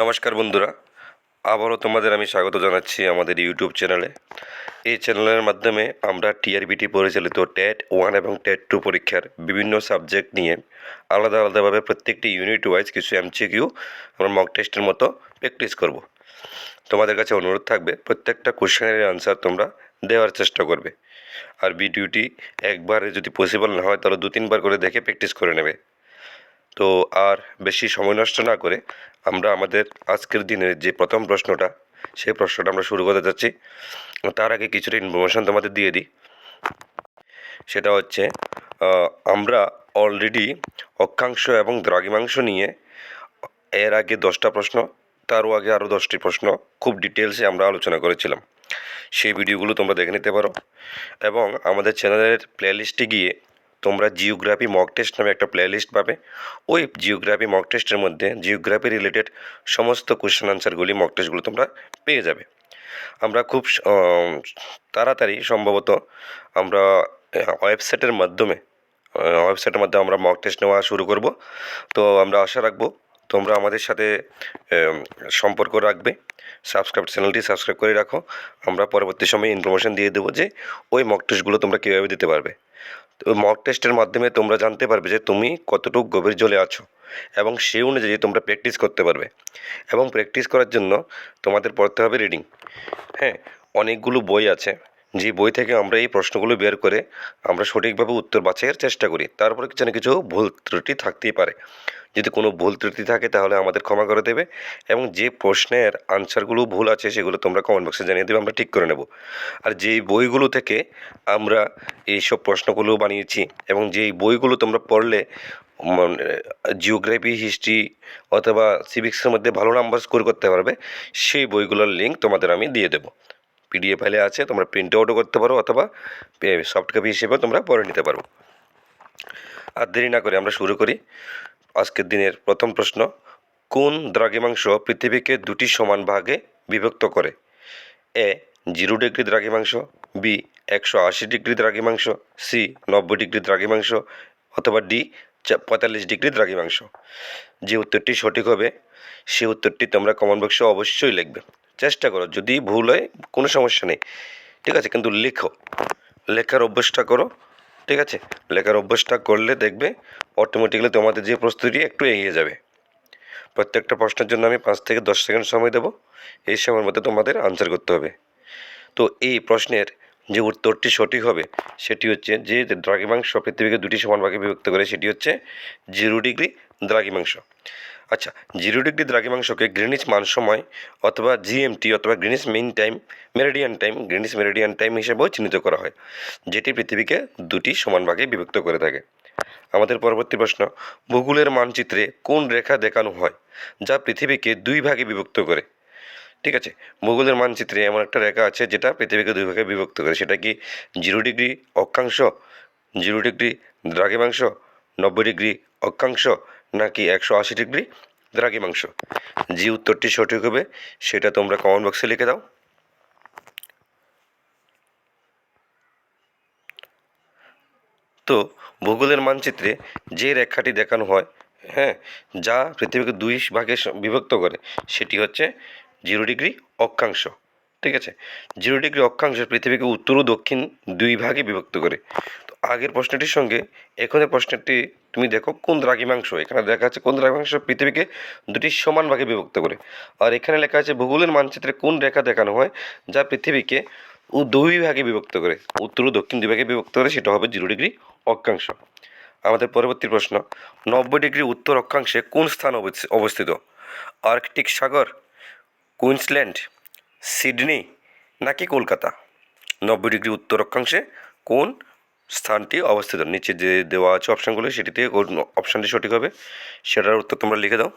নমস্কার বন্ধুরা। আবারও তোমাদের আমি স্বাগত জানাচ্ছি আমাদের ইউটিউব চ্যানেলে। এই চ্যানেলের মাধ্যমে আমরা টিআরবিটি পরিচালিত টেট ওয়ান এবং টেট টু পরীক্ষার বিভিন্ন সাবজেক্ট নিয়ে আলাদা আলাদাভাবে প্রত্যেকটি ইউনিট ওয়াইজ কিছু এমসিকিউ আমরা মক টেস্টের মতো প্র্যাকটিস করব। তোমাদের কাছে অনুরোধ থাকবে, প্রত্যেকটা কোশ্চেনের আনসার তোমরা দেওয়ার চেষ্টা করবে। আর ভিডিওটি একবারে যদি পসিবল না হয়, তাহলে দু তিনবার করে দেখে প্র্যাকটিস করে নেবে। তো আর বেশি সময় নষ্ট না করে আমরা আমাদের আজকের দিনের যে প্রথম প্রশ্নটা, সেই প্রশ্নটা আমরা শুরু করতে যাচ্ছি। তার আগে কিছুটা ইনফরমেশন তোমাদের দিয়ে দিই। সেটা হচ্ছে আমরা অলরেডি অক্ষাংশ এবং দ্রাঘিমাংশ নিয়ে এর আগে দশটা প্রশ্ন, তারও আগে আরও দশটি প্রশ্ন খুব ডিটেলসে আমরা আলোচনা করেছিলাম। সেই ভিডিওগুলো তোমরা দেখে নিতে পারো। এবং আমাদের চ্যানেলের প্লেলিস্টে গিয়ে তোমরা জিওগ্রাফি মক টেস্ট নামে একটা প্লেলিস্ট পাবে। ওই জিওগ্রাফি মক টেস্টের মধ্যে জিওগ্রাফি রিলেটেড সমস্ত কোশ্চেন আনসারগুলি মক টেস্টগুলো তোমরা পেয়ে যাবে। আমরা খুব তাড়াতাড়ি সম্ভবত আমরা ওয়েবসাইটের মাধ্যমে ওয়েবসাইটের মাধ্যমে আমরা মক টেস্ট নেওয়া শুরু করব। তো আমরা আশা রাখব তোমরা আমাদের সাথে সম্পর্ক রাখবে। সাবস্ক্রাইব চ্যানেলটি সাবস্ক্রাইব করে রাখো। আমরা পরবর্তী সময়ে ইনফরমেশন দিয়ে দেবো যে ওই মক টেস্টগুলো তোমরা কীভাবে দিতে পারবে। মক টেস্টের মাধ্যমে তোমরা জানতে পারবে যে তুমি কতটুকু গভীর জলে আছো এবং সেই অনুযায়ী তোমরা প্র্যাকটিস করতে পারবে। এবং প্র্যাকটিস করার জন্য তোমাদের পড়তে হবে রিডিং হ্যাঁ অনেকগুলো বই আছে। যে বই থেকে আমরা এই প্রশ্নগুলো বের করে আমরা সঠিকভাবে উত্তর বাছাইয়ের চেষ্টা করি। তারপরে কিছু না কিছু ভুল ত্রুটি থাকতেই পারে। যদি কোনো ভুল ত্রুটি থাকে তাহলে আমাদের ক্ষমা করে দেবে এবং যে প্রশ্নের আনসারগুলো ভুল আছে সেগুলো তোমরা কমেন্ট বক্সে জানিয়ে দেবে, আমরা ঠিক করে নেব। আর যেই বইগুলো থেকে আমরা এইসব প্রশ্নগুলো বানিয়েছি এবং যেই বইগুলো তোমরা পড়লে জিওগ্রাফি হিস্ট্রি অথবা সিভিক্সের মধ্যে ভালো নাম্বার স্কোর করতে পারবে, সেই বইগুলোর লিঙ্ক তোমাদের আমি দিয়ে দেবো। পিডিএফ ফাইলে আছে, তোমরা প্রিন্ট আউটও করতে পারো অথবা সফট কপি হিসেবেও তোমরা পড়ে নিতে পারো। আর দেরি না করে আমরা শুরু করি। আজকের দিনের প্রথম প্রশ্ন, কোন দ্রাঘিমাংশ পৃথিবীকে দুটি সমান ভাগে বিভক্ত করে? এ, জিরো ডিগ্রি দ্রাঘিমাংশ, বি, একশো আশি ডিগ্রি দ্রাঘিমাংশ, সি, নব্বই ডিগ্রি দ্রাঘিমাংশ, অথবা ডি পঁয়তাল্লিশ ডিগ্রি দ্রাঘিমাংশ। যে উত্তরটি সঠিক হবে, সে উত্তরটি তোমরা কমেন্ট বক্সে অবশ্যই লিখবে। চেষ্টা করো, যদি ভুল হয়, কোনো সমস্যা নেই। ঠিক আছে? কিন্তু লেখো। লেখার অভ্যাসটা করো, ঠিক আছে? লেখার অভ্যাসটা করলে দেখবে অটোমেটিক্যালি তোমাদের যে প্রস্তুতি একটু এগিয়ে যাবে। প্রত্যেকটা প্রশ্নের জন্য আমি পাঁচ থেকে দশ সেকেন্ড সময় দেবো। এই সময়ের মধ্যে তোমাদের আনসার করতে হবে। তো এই প্রশ্নের যে উত্তরটি সঠিক হবে, সেটি হচ্ছে যে দ্রাঘিমাংশ পৃথিবীকে দুটি সমান ভাগে বিভক্ত করে, সেটি হচ্ছে জিরো ডিগ্রি দ্রাঘিমাংশ আচ্ছা জিরো ডিগ্রি দ্রাঘিমাংশকে গ্রিনিচ মান সময় অথবা জিএমটি অথবা Greenwich mean time, meridian time, Greenwich meridian time হিসেবেও চিহ্নিত করা হয়, যেটি পৃথিবীকে দুটি সমান ভাগে বিভক্ত করে থাকে। আমাদের পরবর্তী প্রশ্ন, ভূগোলের মানচিত্রে কোন রেখা দেখানো হয় যা পৃথিবীকে দুই ভাগে বিভক্ত করে? ঠিক আছে, ভূগোলের মানচিত্রে এমন একটা রেখা আছে যেটা পৃথিবীকে দুই ভাগে বিভক্ত করে। সেটা কি জিরো ডিগ্রি অক্ষাংশ, জিরো ডিগ্রি দ্রাঘিমাংশ নব্বই ডিগ্রি অক্ষাংশ নাকি একশো আশি ডিগ্রি? দ্রাঘিমাংশ। যে উত্তরটি সঠিক হবে। সেটা তোমরা কমেন্ট বক্সে লিখে দাও। তো, ভূগোলের মানচিত্রে যে রেখাটি দেখানো হয় হ্যাঁ যা পৃথিবীকে দুই ভাগে বিভক্ত করে, সেটি হচ্ছে জিরো ডিগ্রি অক্ষাংশ, ঠিক আছে? জিরো ডিগ্রি অক্ষাংশ পৃথিবীকে উত্তর ও দক্ষিণ দুই ভাগে বিভক্ত করে। আগের প্রশ্নটির সঙ্গে এখানে প্রশ্নটি তুমি দেখো কোন দ্রাঘিমাংশ? এখানে দেখা যাচ্ছে কোন দ্রাঘিমাংশ পৃথিবীকে দুটি সমান ভাগে বিভক্ত করে। আর এখানে লেখা আছে ভূগোলের মানচিত্রে কোন রেখা দেখানো হয় যা পৃথিবীকে ও দুই ভাগে বিভক্ত করে? উত্তর ও দক্ষিণ দুই ভাগে বিভক্ত করে, সেটা হবে জিরো ডিগ্রি অক্ষাংশ। আমাদের পরবর্তী প্রশ্ন, নব্বই ডিগ্রি উত্তর অক্ষাংশে কোন স্থান অবস্থি- অবস্থিত? আর্কটিক সাগর, কুইন্সল্যান্ড, সিডনি নাকি কলকাতা? নব্বই ডিগ্রি উত্তর অক্ষাংশে কোন স্থানটি অবস্থিত। নিচে যে দেওয়া আছে অপশানগুলো সেটিতে অপশানটি সঠিক হবে। সেটার উত্তর তোমরা লিখে দাও।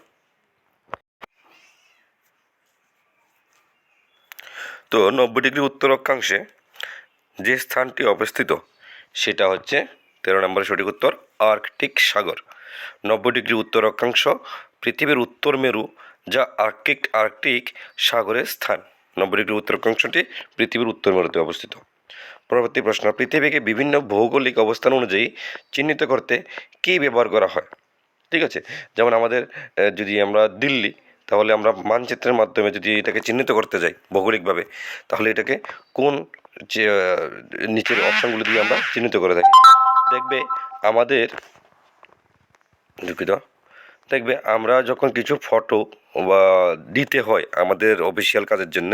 তো নব্বই ডিগ্রি উত্তর অক্ষাংশে যে স্থানটি অবস্থিত, সেটা হচ্ছে তেরো নম্বরের সঠিক উত্তর, আর্কটিক সাগর। নব্বই ডিগ্রি উত্তর অক্ষাংশ, পৃথিবীর উত্তর মেরু, যা আর্কটিক আর্কটিক সাগরের স্থান। নব্বই ডিগ্রি উত্তর অক্ষাংশটি পৃথিবীর উত্তর মেরুতে অবস্থিত। পরবর্তী প্রশ্ন, পৃথিবীকে বিভিন্ন ভৌগোলিক অবস্থান অনুযায়ী চিহ্নিত করতে কী ব্যবহার করা হয়? ঠিক আছে? যেমন আমাদের যদি আমরা দিল্লি, তাহলে আমরা মানচিত্রের মাধ্যমে যদি এটাকে চিহ্নিত করতে যাই ভৌগোলিকভাবে, তাহলে এটাকে কোন, যে নিচের অপশানগুলো দিয়ে আমরা চিহ্নিত করে থাকি? দেখবে আমাদের দুঃখিত দেখবে আমরা যখন কিছু ফটো দিতে হয় আমাদের অফিসিয়াল কাজের জন্য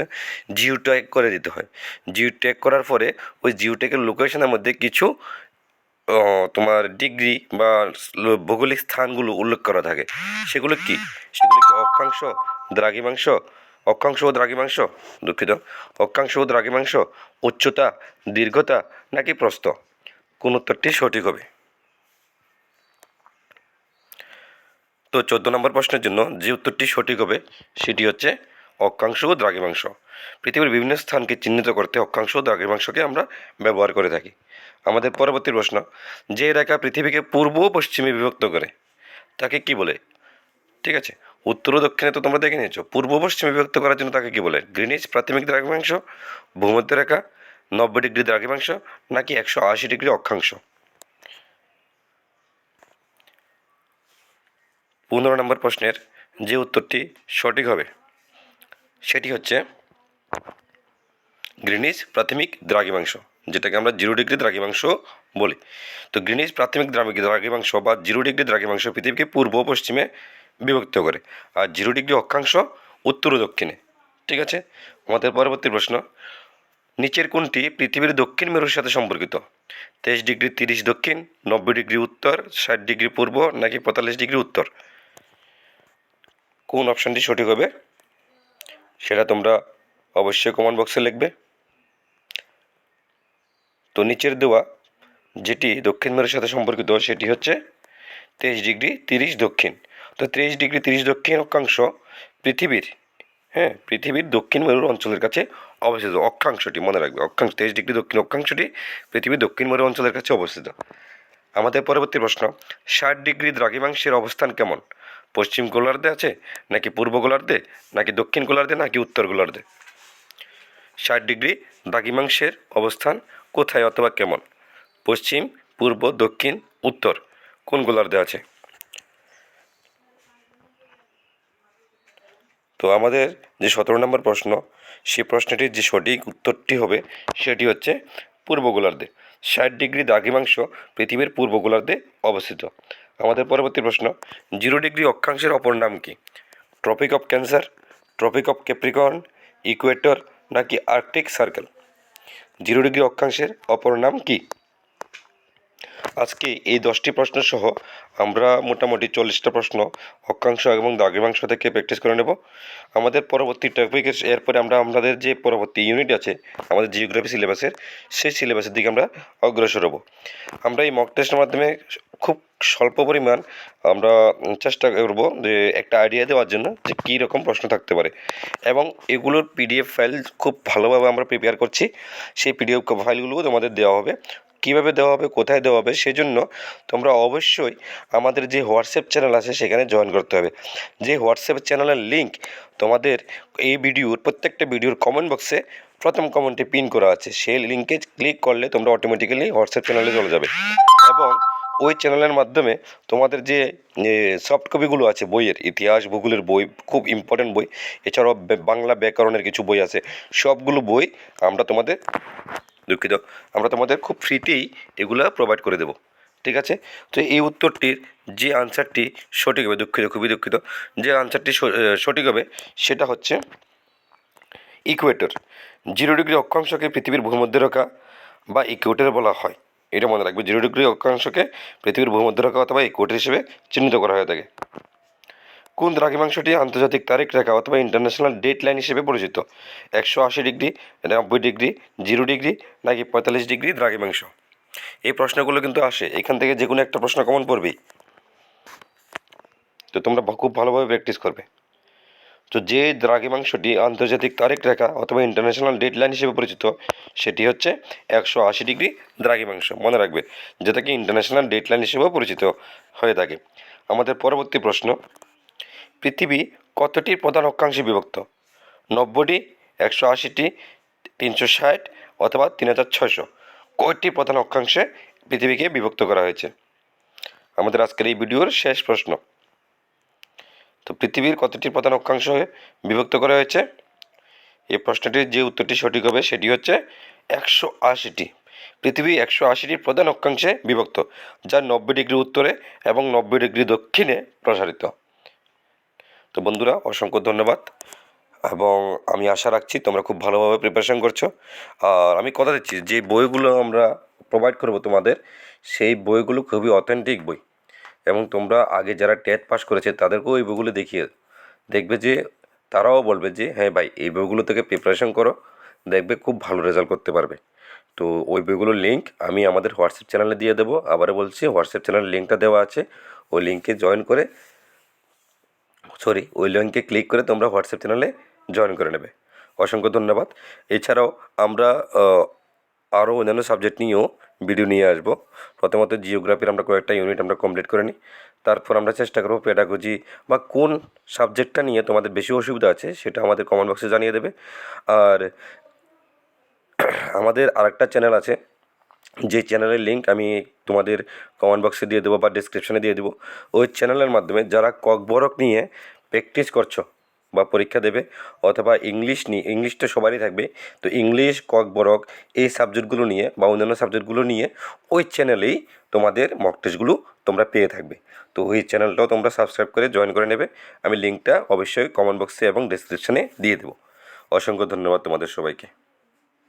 জিও ট্যাগ করে দিতে হয়। জিও ট্যাগ করার পরে ওই জিও ট্যাগের লোকেশনের মধ্যে কিছু তোমার ডিগ্রি বা ভৌগোলিক স্থানগুলো উল্লেখ করা থাকে। সেগুলো কি? সেগুলো কি অক্ষাংশ, দ্রাঘিমাংশ? অক্ষাংশ ও দ্রাঘিমাংশ? দুঃখিত। অক্ষাংশ ও দ্রাঘিমাংশ উচ্চতা, দীর্ঘতা নাকি প্রস্থ? কোন উত্তরটি সঠিক হবে। তো চোদ্দ নম্বর প্রশ্নের জন্য যে উত্তরটি সঠিক হবে, সেটি হচ্ছে অক্ষাংশ ও দ্রাঘিমাংশ। পৃথিবীর বিভিন্ন স্থানকে চিহ্নিত করতে অক্ষাংশ ও দ্রাঘিমাংশকে আমরা ব্যবহার করে থাকি। আমাদের পরবর্তী প্রশ্ন, যে রেখা পৃথিবীকে পূর্ব ও পশ্চিমে বিভক্ত করে, তাকে কি বলে? ঠিক আছে, উত্তর ও দক্ষিণে তো তোমরা দেখে নিয়েছো। পূর্ব পশ্চিমে বিভক্ত করার জন্য তাকে কি বলে? গ্রিনিজ প্রাথমিক দ্রাঘিমাংশ ভূমধ্য রেখা নব্বই ডিগ্রি দ্রাঘিমাংশ, নাকি একশো আশি ডিগ্রি অক্ষাংশ? পনেরো নম্বর প্রশ্নের যে উত্তরটি সঠিক হবে, সেটি হচ্ছে গ্রিনিজ প্রাথমিক দ্রাঘিমাংশ, যেটাকে আমরা জিরো ডিগ্রি দ্রাঘিমাংশ বলি। তো গ্রিনিজ প্রাথমিক দ্রাঘি- দ্রাঘিমাংশ বা জিরো ডিগ্রি দ্রাঘিমাংশ পৃথিবীকে পূর্ব পশ্চিমে বিভক্ত করে। আর জিরো ডিগ্রি অক্ষাংশ উত্তর ও দক্ষিণে, ঠিক আছে? আমাদের পরবর্তী প্রশ্ন, নিচের কোনটি পৃথিবীর দক্ষিণ মেরুর সাথে সম্পর্কিত? তেইশ ডিগ্রি তিরিশ দক্ষিণ, নব্বই ডিগ্রি উত্তর, ষাট ডিগ্রি পূর্ব নাকি পঁয়তাল্লিশ ডিগ্রি উত্তর? কোন অপশানটি সঠিক হবে সেটা তোমরা অবশ্যই কমেন্ট বক্সে লিখবে। তো নিচের দেওয়া যেটি দক্ষিণ মেরুর সাথে সম্পর্কিত সেটি হচ্ছে তেইশ ডিগ্রি তিরিশ দক্ষিণ। তো তেইশ ডিগ্রি তিরিশ দক্ষিণ অক্ষাংশ পৃথিবীর হ্যাঁ পৃথিবীর দক্ষিণ মেরুর অঞ্চলের কাছে অবস্থিত। অক্ষাংশটি মনে রাখবে, অক্ষাংশ তেইশ ডিগ্রি দক্ষিণ অক্ষাংশটি পৃথিবীর দক্ষিণ মেরু অঞ্চলের কাছে অবস্থিত। আমাদের পরবর্তী প্রশ্ন, ষাট ডিগ্রি দ্রাঘিমাংশের অবস্থান কেমন? পশ্চিম গোলার্ধে আছে, নাকি পূর্ব গোলার্ধে, নাকি দক্ষিণ গোলার্ধে, নাকি উত্তর গোলার্ধে? ষাট ডিগ্রি দ্রাঘিমাংশের অবস্থান কোথায় অথবা কেমন? পশ্চিম, পূর্ব, দক্ষিণ, উত্তর, কোন গোলার্ধে আছে? তো আমাদের যে সতেরো নম্বর প্রশ্ন সেই প্রশ্নটির যে সঠিক উত্তরটি হবে, সেটি হচ্ছে পূর্ব গোলার্ধে। ষাট ডিগ্রি দ্রাঘিমাংশ পৃথিবীর পূর্ব গোলার্ধে অবস্থিত। আমাদের পরবর্তী প্রশ্ন, জিরো ডিগ্রি অক্ষাংশের অপর নাম কি? Tropic of cancer tropic of capricorn equator নাকি আর্কটিক সার্কেল জিরো ডিগ্রি অক্ষাংশের অপর নাম কি? আজকে এই দশটি প্রশ্ন সহ আমরা মোটামুটি চল্লিশটা প্রশ্ন, অক্ষাংশ এবং দ্রাঘিমাংশ থেকে প্র্যাকটিস করে নেব। আমাদের পরবর্তী টপিকের এরপরে আমরা আমাদের যে পরবর্তী ইউনিট আছে, আমাদের জিওগ্রাফি সিলেবাসের সেই সিলেবাসের দিকে আমরা অগ্রসর হব। আমরা এই মক টেস্টের মাধ্যমে খুব স্বল্প পরিমাণ আমরা চেষ্টা করব যে একটা আইডিয়া দেওয়ার জন্য যে কী রকম প্রশ্ন থাকতে পারে। এবং এগুলোর পিডিএফ ফাইল খুব ভালোভাবে আমরা প্রিপেয়ার করছি। সেই পিডিএফ ফাইলগুলোও তোমাদের দেওয়া হবে। কীভাবে দেওয়া হবে, কোথায় দেওয়া হবে, সেজন্য তোমরা অবশ্যই আমাদের যে হোয়াটসঅ্যাপ চ্যানেল আছে সেখানে জয়েন করতে হবে। যে হোয়াটসঅ্যাপ চ্যানেলের লিঙ্ক তোমাদের এই ভিডিওর, প্রত্যেকটা ভিডিওর কমেন্ট বক্সে প্রথম কমেন্টে পিন করা আছে। সেই লিঙ্কে ক্লিক করলে তোমরা অটোমেটিক্যালি হোয়াটসঅ্যাপ চ্যানেলে চলে যাবে। এবং ওই চ্যানেলের মাধ্যমে তোমাদের যে সফট কপিগুলো আছে, বইয়ের, ইতিহাস, ভূগোলের বই, খুব ইম্পর্টেন্ট বই, এছাড়াও বাংলা ব্যাকরণের কিছু বই আছে, সবগুলো বই আমরা তোমাদের দুঃখিত। আমরা তোমাদের খুব ফ্রিতেই এগুলো প্রোভাইড করে দেবো। ঠিক আছে? তো এই উত্তরটির যে আনসারটি সঠিক হবে, দুঃখিত, খুবই দুঃখিত। যে আনসারটি সঠিক হবে, সেটা হচ্ছে ইকুয়েটর জিরো ডিগ্রি অক্ষাংশকে পৃথিবীর ভূমধ্যরেখা বা ইকুয়েটর বলা হয়। এটা মনে রাখবে। জিরো ডিগ্রি অক্ষাংশকে পৃথিবীর ভূমধ্যরেখা অথবা ইকুয়েটর হিসেবে চিহ্নিত করা হয়ে থাকে। কোন দ্রাঘিমাংশটি আন্তর্জাতিক তারিখ রেখা অথবা ইন্টারন্যাশনাল ডেট লাইন হিসেবে পরিচিত? একশো আশি ডিগ্রি, নব্বই ডিগ্রি, জিরো ডিগ্রি নাকি পঁয়তাল্লিশ ডিগ্রি দ্রাঘিমাংশ? এই প্রশ্নগুলো কিন্তু আসে। এখান থেকে যে কোনো একটা প্রশ্ন কমন পড়বেই। তো তোমরা খুব ভালোভাবে প্র্যাকটিস করবে। তো যে দ্রাঘিমাংশটি আন্তর্জাতিক তারিখ রেখা অথবা ইন্টারন্যাশনাল ডেট লাইন হিসেবে পরিচিত, সেটি হচ্ছে একশো আশি ডিগ্রি দ্রাঘিমাংশ। মনে রাখবে, যেটাকে ইন্টারন্যাশনাল ডেট লাইন হিসেবেও পরিচিত হয়ে থাকে। আমাদের পরবর্তী প্রশ্ন পৃথিবী কতটি প্রধান অক্ষাংশে বিভক্ত? নব্বইটি, একশো আশিটি, তিনশো ষাট অথবা তিন হাজার ছয়শো। কয়টি প্রধান অক্ষাংশে পৃথিবীকে বিভক্ত করা হয়েছে? আমাদের আজকের এই ভিডিওর শেষ প্রশ্ন। তো পৃথিবীর কতটি প্রধান অক্ষাংশে বিভক্ত করা হয়েছে? এই প্রশ্নটির যে উত্তরটি সঠিক হবে সেটি হচ্ছে একশো আশিটি। পৃথিবী একশো আশিটি প্রধান অক্ষাংশে বিভক্ত, যা নব্বই ডিগ্রি উত্তরে এবং নব্বই ডিগ্রি দক্ষিণে প্রসারিত। তো বন্ধুরা, অসংখ্য ধন্যবাদ। এবং আমি আশা রাখছি তোমরা খুব ভালোভাবে প্রিপারেশন করছ। আর আমি কথা দিচ্ছি, যে বইগুলো আমরা প্রোভাইড করব তোমাদের, সেই বইগুলো খুবই অথেন্টিক বই। এবং তোমরা আগে যারা টেট পাস করেছে, তাদেরকেও এই বইগুলো দেখিয়ে দেখবে যে, তারাও বলবে যে হ্যাঁ ভাই, এই বইগুলো থেকে প্রিপারেশন করো, দেখবে খুব ভালো রেজাল্ট করতে পারবে। তো ওই বইগুলোর লিঙ্ক আমি আমাদের হোয়াটসঅ্যাপ চ্যানেলে দিয়ে দেবো। আবারও বলছি হোয়াটসঅ্যাপ চ্যানেলের লিঙ্কটা দেওয়া আছে। ওই লিঙ্কে জয়েন করে সরি, ওই লিঙ্কে ক্লিক করে তোমরা হোয়াটসঅ্যাপ চ্যানেলে জয়েন করে নেবে। অসংখ্য ধন্যবাদ। এছাড়াও আমরা আরও অন্যান্য সাবজেক্ট নিয়েও ভিডিও নিয়ে আসব। প্রথমত জিওগ্রাফির আমরা কয়েকটা ইউনিট আমরা কমপ্লিট করে নিই তারপর আমরা চেষ্টা করব পেডাগজি বা কোন সাবজেক্টটা নিয়ে তোমাদের বেশি অসুবিধা আছে সেটা আমাদের কমেন্ট বক্সে জানিয়ে দেবে। আর আমাদের আরেকটা চ্যানেল আছে যে চ্যানেলের লিঙ্ক আমি তোমাদের কমেন্ট বক্সে দিয়ে দেবো বা ডিসক্রিপশনে দিয়ে দেবো, ওই চ্যানেলের মাধ্যমে যারা ককবরক নিয়ে প্র্যাকটিস করছ বা পরীক্ষা দেবে অথবা ইংলিশ নিয়ে ইংলিশ তো সবারই থাকবে, তো ইংলিশ ককবরক এই সাবজেক্টগুলো নিয়ে বা অন্যান্য সাবজেক্টগুলো নিয়ে ওই চ্যানেলেই তোমাদের মক টেস্টগুলো তোমরা পেয়ে থাকবে। তো ওই চ্যানেলটাও তোমরা সাবস্ক্রাইব করে জয়েন করে নেবে, আমি লিঙ্কটা অবশ্যই কমেন্ট বক্সে এবং ডিসক্রিপশনে দিয়ে দেবো। অসংখ্য ধন্যবাদ তোমাদের সবাইকে।